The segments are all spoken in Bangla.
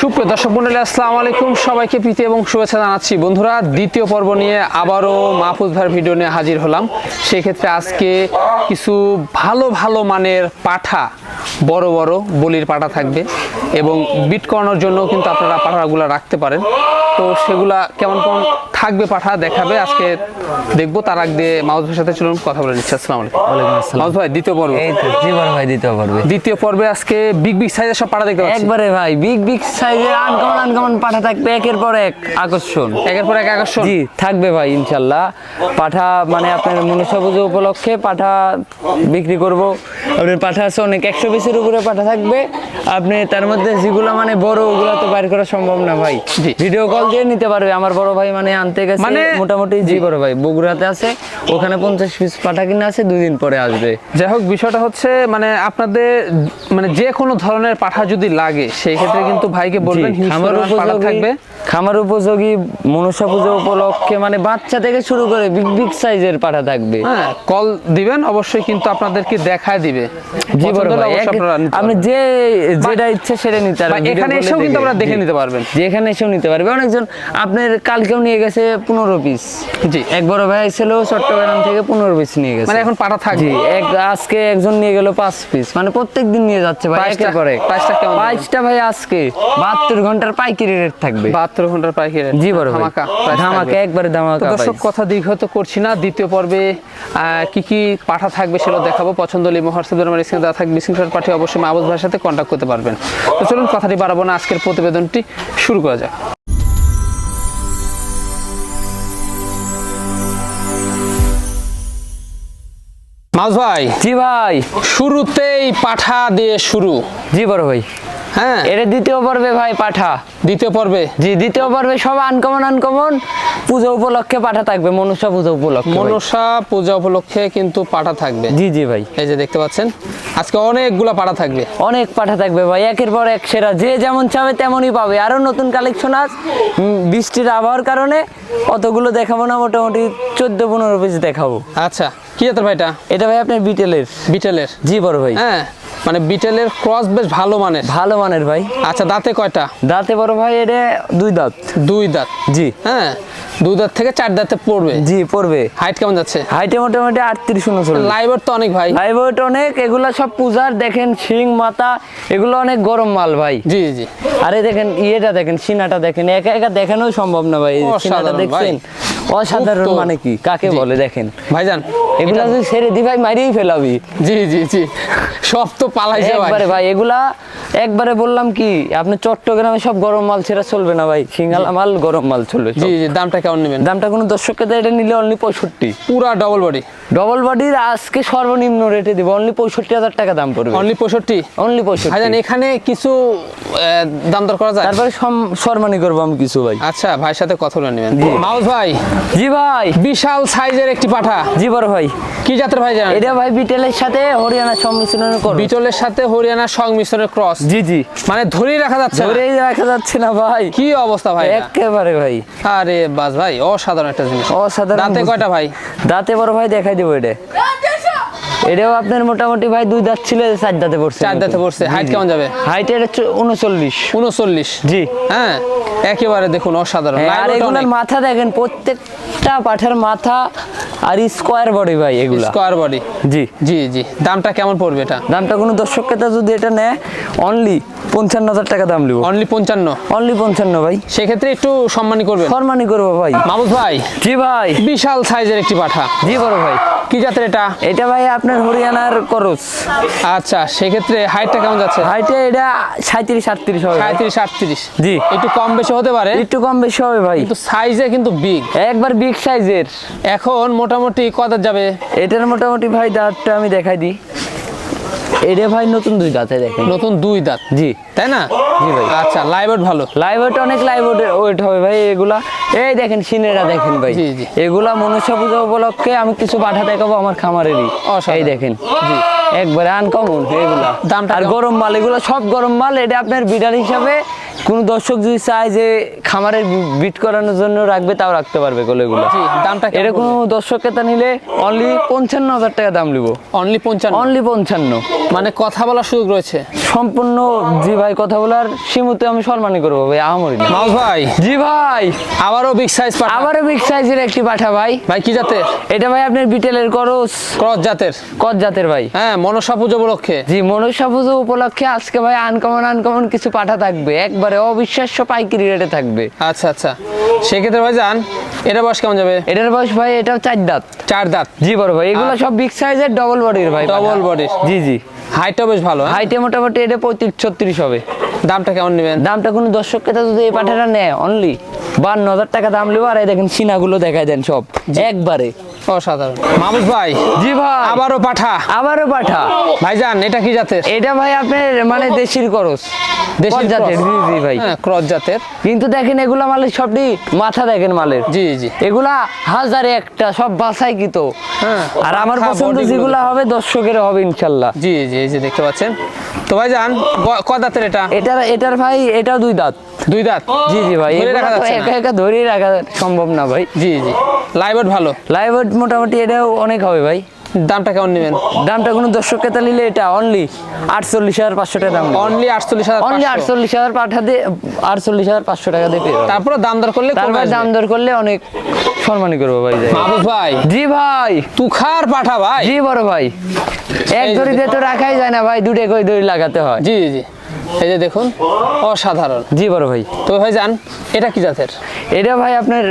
সুপ্রিয় দর্শক মন্ডলী আসসালামু আলাইকুম। সবাইকে প্রীতি এবং শুভেচ্ছা জানাচ্ছি। বন্ধুরা দ্বিতীয় পর্ব নিয়ে আবারও মাহফুজ ভাইয়ের ভিডিও নিয়ে হাজির হলাম। সেক্ষেত্রে আজকে কিছু ভালো ভালো মানের পাঠা বড় বড় বলির পাঠা থাকবে এবং বিট করানোর জন্য কিন্তু আপনারা পাঠাগুলো রাখতে পারেন। তো সেগুলা কেমন কেমন থাকবে পাঠা দেখাবে। আজকে দেখব তার আগে মাহফুজ ভাইয়ের সাথে চলুন কথা বলে নিচ্ছি। আসসালামু আলাইকুম। মাহফুজ ভাই দ্বিতীয় পর্ব। এই তো জীবন ভাই দিতে পারবে। দ্বিতীয় পর্বে আজকে বিগ বিগ সাইজের সব পাঠা দেখতে পাচ্ছি। একবারে ভাই বিগ বিগ সাইজের আনকমন আনকমন পাঠা থাকবে একের পর এক। আকর্ষণ। একের পর এক আকর্ষণ? জি থাকবে ভাই ইনশাল্লাহ। পাঠা মানে আপনার মনুষ্য পুজো উপলক্ষে পাঠা বিক্রি করব। আপনার পাঠা আছে অনেক একশো পিসের উপরে পাঠা থাকবে। আপনি তার মধ্যে যেগুলো মানে বড় ওগুলো তো বাইর করা সম্ভব না ভাই। ভিডিও কল দিয়ে নিতে পারবে। আমার বড় ভাই মানে আনতে গেছে মানে- মোটামুটি জি। বড় ভাই বগুড়াতে আছে। ওখানে পঞ্চাশ পিস পাঠা কিনে আছে দুই দিন পরে আসবে। যাই হোক বিষয়টা হচ্ছে মানে আপনাদের মানে যে কোনো ধরনের পাঠা যদি লাগে সেই ক্ষেত্রে কিন্তু ভাইকে বলবেন খামার উপযোগী। থাকবে। খামার উপযোগী মনসা পুজো উপলক্ষে মানে বাচ্চা থেকে শুরু করে বিগ বিগ সাইজের পাঠা থাকবে। হ্যাঁ কল দিবেন অবশ্যই কিন্তু আপনাদেরকে দেখায় দিবে। জি বড় ভাই, আপনি যে যেটা ইচ্ছে সেটা নিতে পারবেন এখানে এসেও কিন্তু আপনারা দেখে নিতে পারবেন। যে এখানে এসেও নিতে পারবে। অনেকজন আপনার কালকেও নিয়ে গেছে পনেরো পিস জি। এক বড় ভাই ছিল চট্টগ্রাম থেকে পনেরো পিস নিয়ে গেছে। মানে এখন পাঠা থাকবে। এক আজকে একজন নিয়ে গেল পাঁচ পিস মানে প্রত্যেক দিন নিয়ে যাচ্ছে ভাই একের পরে প্রাইসটা কেমন দেবেন? ভাই আজকে বাহাত্তর ঘণ্টার পাইকারি রেট থাকবে। বাহাত্তর ঘণ্টার পাইকারি জি বড় ভাই। ধামাকা ধামাকা। একবারে ধামাকা দর্শক। কথা দীর্ঘত করছি না। দ্বিতীয় পর্বে কি কি পাঠা থাকবে সেটা দেখাবো। পছন্দ হলে আমার স্ক্রিনে দেওয়া থাকবে। স্ক্রিনশট পাঠিয়ে অবশ্যই মাহবুব ভাইয়ের সাথে কন্ট্যাক্ট করতে পারবেন। তো চলুন কথাটি বাড়াবো না। আজকের প্রতিবেদনটি শুরু করা যাক। মাউস ভাই জি ভাই। শুরুতেই পাঠা দিয়ে শুরু। জি বড় ভাই। হ্যাঁ। এটা দ্বিতীয় পর্বে ভাই পাঠা। দ্বিতীয় পর্বে? জি দ্বিতীয় পর্বে সব আনকমন আনকমন পূজা উপলক্ষে পাঠা থাকবে মনুষ্য পুজো উপলক্ষে। মনসা পূজা উপলক্ষে কিন্তু পাঠা থাকবে। জি জি ভাই। এই যে দেখতে পাচ্ছেন আজকে অনেকগুলা পাঠা থাকবে। অনেক পাঠা থাকবে ভাই একের পর এক সেরা যে যেমন চাবে তেমনই পাবে। আরও নতুন কালেকশন উম, বৃষ্টির আবহাওয়ার কারণে অতগুলো দেখাবো না মোটামুটি চোদ্দ পনেরো পিস দেখাবো। আচ্ছা কি জাতের ভাইটা এটা? ভাই আপনার বিটেলের। বিটেলের? জি বড় ভাই। হ্যাঁ মানে বিটেলের ক্রস বেশ ভালো মানের। ভালো মানের ভাই। আচ্ছা দাঁতে কয়টা? দাঁতে বড় ভাই এটা দুই দাঁত। দুই দাঁত। জি। হ্যাঁ দুই দাঁত থেকে চার দাঁতে পড়বে। জি পড়বে। হাইট কেমন যাচ্ছে? হাইটে মোটামুটি আটত্রিশ উনচল্লিশ লাইভের তো অনেক ভাই। লাইভ ওয়েট অনেক এগুলা সব পূজার দেখেন শিং মাথা এগুলো অনেক গরম মাল ভাই। জি জি আরে দেখেন ইয়েটা দেখেন সিনাটা দেখেন একা একা দেখানো সম্ভব না ভাই সিনাটা অসাধারণ দেখছেন? অসাধারণ মানে কি? কাকে বলে দেখেন? ভাইজান এগুলা যদি ছেড়ে দি ভাই মারিয়েই ফেলাবি। জি জি জি। সব তো পালাইছে ভাই। একবারে ভাই এগুলা একবারে বললাম কি আপনি চট্টগ্রামে সব গরম মাল ছেড়া চলবে না ভাই। সিঙ্গালা মাল গরম মাল চলবে জি জি দামটা কেমন নেবেন? দামটা কোনো দর্শককে দেয় এটা নিলে অনলি পঁয়ষট্টি। পুরা ডবল বডি ডবল বডির আজকে সর্বনিম্ন রেটে দিব অনলি পঁয়ষট্টি হাজার টাকা দাম পড়বে। অনলি পঁয়ষট্টি? অনলি পঁয়ষট্টি। ভাইজান এখানে কিছু দাম দর করা যায়? তারপরে সম- করব আমি কিছু ভাই। আচ্ছা ভাইয়ের সাথে কথা বলে নেবেন। মাউস ভাই জি ভাই। বিশাল সাইজের একটি পাঠা। জি বড় ভাই। কি জাতের ভাই জানেন এটা ভাই বিটেলের সাথে হরিয়ানা সম্মিশ্রণ করবে বিটলের সাথে হরিয়ানা সংমিশ্রণের ক্রস জি জি। মানে ধরেই রাখা যাচ্ছে। ধরেই রাখা যাচ্ছে না ভাই। কি অবস্থা ভাই? একেবারে ভাই। আরে বাস ভাই অসাধারণ একটা জিনিস। অসাধারণ দাঁতে কয়টা ভাই? দাঁতে বড় ভাই দেখাই দেবো এটা। এটাও আপনার মোটামুটি ভাই দুই দাঁত ছিল চার দাঁতে পড়ছে। চার দাঁতে পড়ছে। হাইট কেমন যাবে? হাইট এটা উনচল্লিশ। উনচল্লিশ? জি। হ্যাঁ একেবারে দেখুন অসাধারণ। হ্যাঁ, আর লাইভটা এগুলোর মাথা দেখেন প্রত্যেকটা পাঠের মাথা আর স্কোয়ার বডি ভাই এগুলা। স্কোয়ার বডি জি। জি জি। দামটা কেমন পড়বে এটা? দামটা কোনো দর্শক ক্রেতা যদি এটা নেয় অনলি পঞ্চান্ন হাজার টাকা দাম লিব অনলি পঞ্চান্ন? অনলি পঞ্চান্ন ভাই। সেক্ষেত্রে একটু সম্মানী করবেন। ফরমানি করব ভাই। মামুদ ভাই। জি ভাই। বিশাল সাইজের একটি পাঠা। জি বড় ভাই। কি জাতের এটা? এটা ভাই আপনার হরিয়ানার করস। আচ্ছা সেক্ষেত্রে হাইটটা কেমন যাচ্ছে? হাইটে এটা সাঁত্রিশ আটত্রিশ হবে। সাঁত্রিশ আটত্রিশ। জি। একটু কম বেশি হতে পারে। একটু কম বেশি হবে ভাই। কিন্তু সাইজে কিন্তু বিগ একবার বিগ সাইজের। এখন মোটামুটি কত যাবে? এটার মোটামুটি ভাই দাঁতটা আমি দেখাই দিই। এটা ভাই নতুন দুই দাঁতে দেখেন। নতুন দুই দাঁত? জি। তাই না? জি ভাই। আচ্ছা ভালো। অনেক ওয়েট হবে ভাই এগুলা এই দেখেন সিনেরা দেখেন ভাই। জি, জি। এগুলা মনুষ্য পূজা উপলক্ষে আমি কিছু পাঠা দেখাবো আমার খামারেরই। এই দেখেন। জি। একবারে আনকমন এগুলা। দামটা আর গরম মাল এগুলো সব গরম মাল এটা আপনার বিডার হিসাবে কোনো দর্শক যদি চায় যে খামারের বিট করানোর জন্য রাখবে তাও রাখতে পারবে কোলেগুলো দামটা এটা কোনো দর্শক ক্রেতা নিলে অনলি পঞ্চান্ন হাজার টাকা দাম নিব। অনলি পঞ্চান্ন? অনলি পঞ্চান্ন। মানে কথা বলার সুযোগ রয়েছে? সম্পূর্ণ জি ভাই কথা বলার সীমতে আমি সম্মানী করব ভাই আহামরি। মাউস ভাই জি ভাই। আবারও বিগ সাইজ পাঠা। আবারও বিগ সাইজের একটি পাঠা ভাই। ভাই কি জাতের? এটা ভাই আপনার বিটেলের করস। ক্রস জাতের। কত জাতের ভাই। হ্যাঁ মনসা পুজো উপলক্ষে। জি মনসা পুজো উপলক্ষে আজকে ভাই আনকমন আনকমন কিছু পাঠা থাকবে। একবারে অবিশ্বাস্য পাইকারি রেটে থাকবে। আচ্ছা আচ্ছা। সেক্ষেত্রে ভাই যান এটা বয়স কেমন যাবে? এটার বয়স ভাই এটাও চার দাঁত। চার দাঁত? জি বড় ভাই এগুলো সব বিগ সাইজের ডবল বডির ভাই ডবল পাঠা। বডির জি জি। হাইটও বেশ ভালো হ্যাঁ? হাইটে মোটামুটি এটা পঁয়ত্রিশ ছত্রিশ হবে। দামটা কেমন নেবেন? দামটা কোনো দর্শক ক্রেতা যদি এই পাঠাটা নেয় অনলি বান্ন হাজার টাকা দাম নেব আর এই দেখেন সিনাগুলো দেখাই দেন সব একবারে। অসাধারণ। মামুস ভাই জি ভাই। আবারও পাঠা। আবারও পাঠা। ভাইজান এটা কি জাতের? এটা ভাই আপনার মানে দেশির করস দেশির দেশির জাতের জি জি ভাই। ক্রস জাতের। কিন্তু দেখেন এগুলা মালের সবটি মাথা দেখেন মালের। জি জি। এগুলা হাজারে একটা সব বাসাই কি তো হ্যাঁ, আর আমার পছন্দ যেগুলা হবে দর্শকের হবে ইনশাল্লাহ। জি জি এই যে দেখতে পাচ্ছেন। তো ভাইজান গ- ক দাঁতের এটা? এটার এটার ভাই এটাও দুই দাঁত। দুই দাঁত? জি জি ভাই। ধরে। একা একা ধরেই রাখা সম্ভব না ভাই। জি জি। লাইভেট ভালো? লাইভ মোটামুটি এটাও অনেক হবে ভাই। দামটা কেমন নেবেন? দামটা কোনো দর্শক ক্রেতা নিলে এটা অনলি আটচল্লিশ হাজার পাঁচশো টাকা দাম অনলি আটচল্লিশ হাজার অনলি আটচল্লিশ হাজার পাঠা দিয়ে আটচল্লিশ হাজার পাঁচশো টাকা দিয়ে। তারপরে দাম দর করলে তারপর দাম দর করলে অনেক সম্মানী করব ভাই। মাহবুব ভাই। জি ভাই। তুখার পাঠা ভাই। জি বড় ভাই। এক দড়িতে তো রাখাই যায় না ভাই দুটে কই দড়ি লাগাতে হয়। জি জি। এই যে দেখুন অসাধারণ। জি বড় ভাই। তো ভাই যান এটা কি জাতের? এটা ভাই আপনার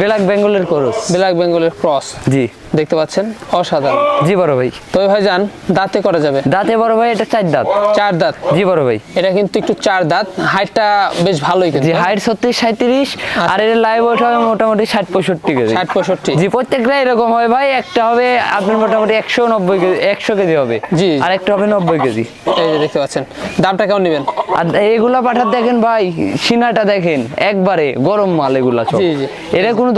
ব্ল্যাক বেঙ্গলের করস। ব্ল্যাক বেঙ্গলের ক্রস। জি। দেখতে পাচ্ছেন অসাধারণ। জি বড় ভাই। তো ভাই যান দাঁতে করা যাবে। দাঁতে বড় ভাই এটা চার দাঁত। চার দাঁত। জি বড় ভাই। এটা কিন্তু একটু চার দাঁত। হাইটটা বেশ ভালোই কিন্তু। জি হাইট ছত্রিশ সাঁত্রিশ আর এর লাইভ ওয়েট হবে মোটামুটি ষাট পঁয়ষট্টি কেজি। ষাট পঁয়ষট্টি। জি প্রত্যেকটা এরকম হয় ভাই। একটা হবে আপনার মোটামুটি একশো নব্বই কেজি একশো কেজি হবে। জি। আর একটা হবে নব্বই কেজি। এই যে দেখতে পাচ্ছেন। দামটা কেমন নেবেন? আর এইগুলা পাঠার দেখেন ভাই সিনাটা দেখেন একবারে গরম মাল এগুলা। এটা কোনো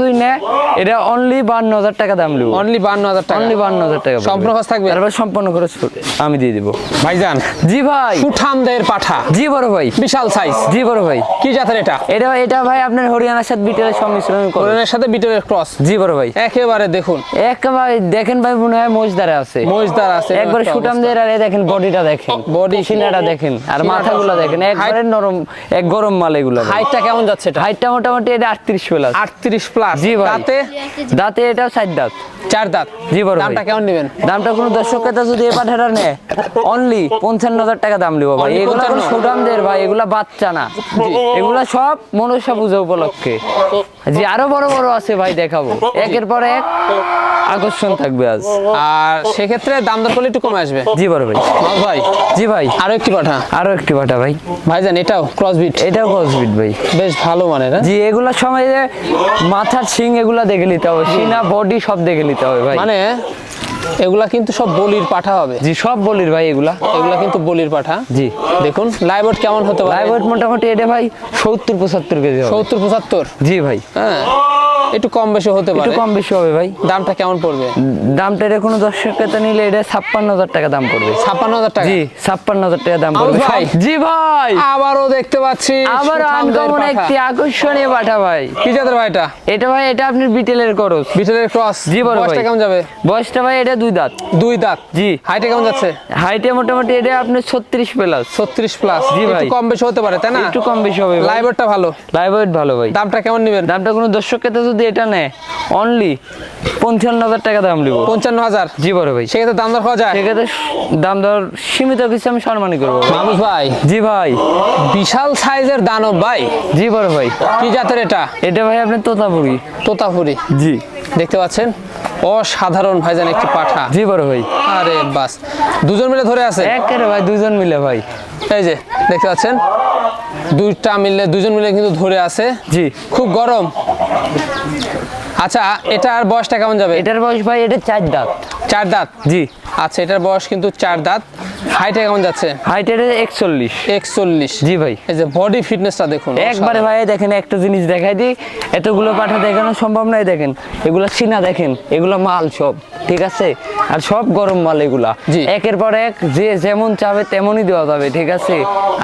যদি নেয় এটা অনলি বান্ন হাজার টাকা দাম নেব। অনলি বান্ন হাজার টাকা। অনলি বান্ন হাজার টাকা সম্পূর্ণ খরচ থাকবে? তারপর সম্পূর্ণ খরচ আমি দিয়ে দিব। ভাইজান জি ভাই। সুঠামদের পাঠা। জি বড় ভাই। বিশাল সাইজ জি বড় ভাই। কি জাতের এটা? এটা এটা ভাই আপনার হরিয়ানার সাথে বিটেলের সংমিশ্রণ করে। কোরআনের সাথে বিটলের ক্রস জি বড় ভাই। একেবারে দেখুন। একেবারে দেখেন ভাই মনে হয় মোজদারে আছে। মজদার আছে। একবার সুটামদের আর দেখেন বডিটা দেখেন। বডি সিনাটা দেখেন। আর মাথাগুলো দেখেন একবারে নরম এক গরম মাল এগুলো হাইটটা কেমন যাচ্ছে এটা? হাইটটা মোটামুটি এটা আটত্রিশ প্লাস আটত্রিশ প্লাস জি ভাই। দাঁতে? দাঁতে এটাও সাইড দাঁত। চার দাঁত। জি বড়। দামটা কেমন নেবেন? দামটা কোনো দর্শক ক্রেতা যদি এই পাঠাটা নেয় অনলি পঞ্চান্ন হাজার টাকা দাম নিব ভাই। এগুলা কোনো সুদামদের ভাই এগুলা বাচ্চা না। এগুলা সব মনসা পূজা উপলক্ষে। জি আরও বড় বড় আছে ভাই দেখাবো। একের পর এক আকর্ষণ থাকবে আজ। আর সেক্ষেত্রে দাম দর করলে একটু কমে আসবে। জি বড় ভাই। ভাই জি ভাই। আরও একটি পাঠা। আরও একটি পাঠা ভাই। ভাইজান এটাও ক্রসবিট এটাও কসবিট ভাই। বেশ ভালো মানের হ্যাঁ? জি এগুলা সময় যে মাথার শিং এগুলা দেখে নিতে হবে সিনা বডি সব দেখে নিতে হবে ভাই। মানে এগুলা কিন্তু সব বলির পাঠা হবে। জি সব বলির ভাই এগুলা। এগুলা কিন্তু বলির পাঠা। জি। দেখুন লাইভট কেমন হতে পারে? লাইভ মোটামুটি এটা ভাই সত্তর পঁচাত্তর কেজি হবে। সত্তর পঁচাত্তর? জি ভাই। হ্যাঁ। একটু কম বেশি হতে একটু পারে। কম বেশি হবে ভাই। দামটা কেমন পড়বে? দামটা এটা কোনো দর্শক ক্রেতা নিলে এটা ছাপ্পান্ন হাজার টাকা দাম পড়বে। ছাপ্পান্ন হাজার টাকা? জি ছাপ্পান্ন হাজার টাকা দাম পড়বে। ভাই। জি ভাই। আবারও দেখতে পাচ্ছি আবার আনকমন একটি আকর্ষণীয় পাঠা ভাই। কি জাতের ভাই এটা? এটা ভাই এটা আপনি বিটেলের করস। বিটেলের ক্রস। জি বড় বয়সটা ভাই। কেমন যাবে? বয়সটা ভাই এটা দুই দাঁত। দুই দাঁত। জি। হাইটে কেমন যাচ্ছে? হাইটে মোটামুটি এটা আপনার ছত্রিশ প্লাস ছত্রিশ প্লাস জি ভাই। কম বেশি হতে পারে তাই না? একটু কম বেশি হবে লাইভটা ভালো। লাইভ ওয়েট ভালো ভাই। দামটা কেমন নেবেন? দামটা কোনো দর্শক ক্রেতা যদি এটা নেয় অনলি পঞ্চান্ন হাজার টাকা দাম নিব। পঞ্চান্ন হাজার জি বড় ভাই। সেক্ষেত্রে দাম দর পাওয়া যায়? সেক্ষেত্রে দাম দর সীমিত কিছু আমি সম্মানই করব। মানুষ ভাই। জি ভাই। বিশাল সাইজের দানব ভাই। জি বড় ভাই। কি জাতের এটা? এটা ভাই আপনি তোতাপুরি। তোতাপুরি। জি। দেখতে পাচ্ছেন? অসাধারণ ভাইজান একটি পাঠা। জি বড় ভাই। আরে বাস। দুজন মিলে ধরে আছে? একেবারে ভাই দুজন মিলে ভাই। এই যে দেখতে পাচ্ছেন? দুইটা মিলে দুজন মিলে কিন্তু ধরে আছে। জি। খুব গরম। আচ্ছা এটার বয়সটা কেমন যাবে? এটার বয়স ভাই এটা চার দাঁত। চার দাঁত? জি। আচ্ছা এটার বয়স কিন্তু চার দাঁত। হাইটে কেমন যাচ্ছে? হাইট এটা একচল্লিশ। একচল্লিশ। জি ভাই। এই যে বডি ফিটনেসটা দেখুন একবারে ভাই দেখেন একটা জিনিস দেখাই দিই। এতগুলো পাঠা দেখানো সম্ভব নয় দেখেন। এগুলো চিনা দেখেন এগুলো মাল সব ঠিক আছে? আর সব গরম মাল এগুলা। একের পর এক যে যেমন চাবে তেমনই দেওয়া যাবে ঠিক আছে?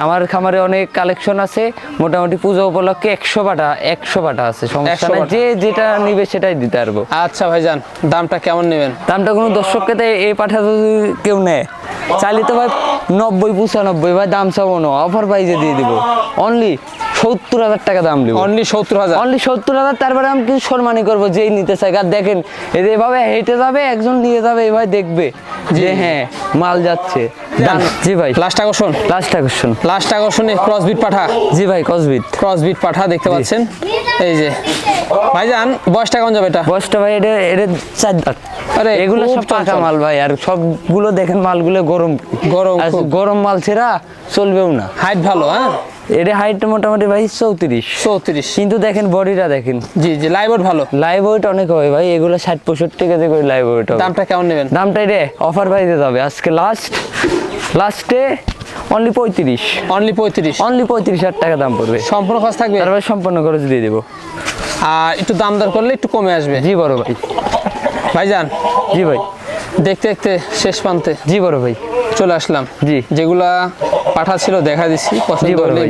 আমার খামারে অনেক কালেকশন আছে মোটামুটি পুজো উপলক্ষে একশো পাটা একশো পাটা আছে সমস্যা নাই। যে যেটা নিবে সেটাই দিতে পারব। আচ্ছা ভাইজান দামটা কেমন নেবেন? দামটা কোনো দর্শককে এই পাঠা যদি কেউ নেয় চাইলে তো ভাই নব্বই পঁচানব্বই ভাই দাম চাবো না অফার প্রাইজে দিয়ে দিব। অনলি সত্তর হাজার টাকা দাম দিব অনলি সত্তর হাজার। অনলি সত্তর হাজার তারপরে আমি কিছু সম্মানই করব যেই নিতে চাই আর দেখেন এভাবে হেঁটে যাবে একজন নিয়ে যাবে এভাবে দেখবে যে হ্যাঁ মাল যাচ্ছে। জি ভাই। লাস্ট আকর্ষণ? লাস্ট আকর্ষণ। লাস্ট আকর্ষণে ক্রসবিট পাঠা? জি ভাই কসবিট ক্রসবিট পাঠা দেখতে পাচ্ছেন? এই যে। ভাইজান বয়সটা কেমন যাবে এটা? বয়সটা ভাই এটা এটা চার দাঁত। আরে, এগুলো সব পাকা মাল ভাই আর সবগুলো দেখেন মালগুলো গরম। গরম গরম মাল ছেড়া চলবেও না। হাইট ভালো হ্যাঁ? এটা হাইটটা মোটামুটি ভাই চৌত্রিশ। চৌত্রিশ। কিন্তু দেখেন বডিটা দেখেন। জি জি লাইভড ভালো। লাইভ অনেক হয় ভাই এগুলো ষাট পঁয়ষট্টি কেজি করে লাইভ দামটা কেমন নেবেন? দামটা রে অফার প্রাইসে যাবে। আজকে লাস্ট লাস্টে অনলি পঁয়ত্রিশ। অনলি পঁয়ত্রিশ। অনলি পঁয়ত্রিশ হাজার টাকা দাম পড়বে। সম্পূর্ণ খরচ থাকবে? তারপরে সম্পূর্ণ খরচ দিয়ে দেবো। আর একটু দাম দর করলে একটু কমে আসবে। জি বড় ভাই। ভাইজান? জি ভাই। দেখতে দেখতে শেষ প্রান্তে জি বড় ভাই। চলে আসলাম। জি। যেগুলা পাঠা ছিল দেখা দিচ্ছি পছন্দ হলে ভাই।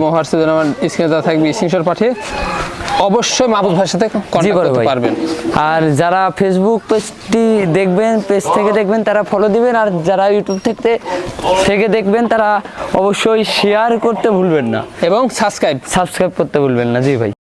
আমার স্ক্রিনে দেওয়া থাকবে স্ক্রিনশট পাঠিয়ে অবশ্যই মাহবুব ভাইয়ের সাথে কন্ট্যাক্ট করতে পারবেন। আর যারা ফেসবুক পেজটি দেখবেন পেজ থেকে দেখবেন তারা ফলো দিবেন। আর যারা ইউটিউব থেকে থেকে দেখবেন তারা অবশ্যই শেয়ার করতে ভুলবেন না। এবং সাবস্ক্রাইব সাবস্ক্রাইব করতে ভুলবেন না। জি ভাই।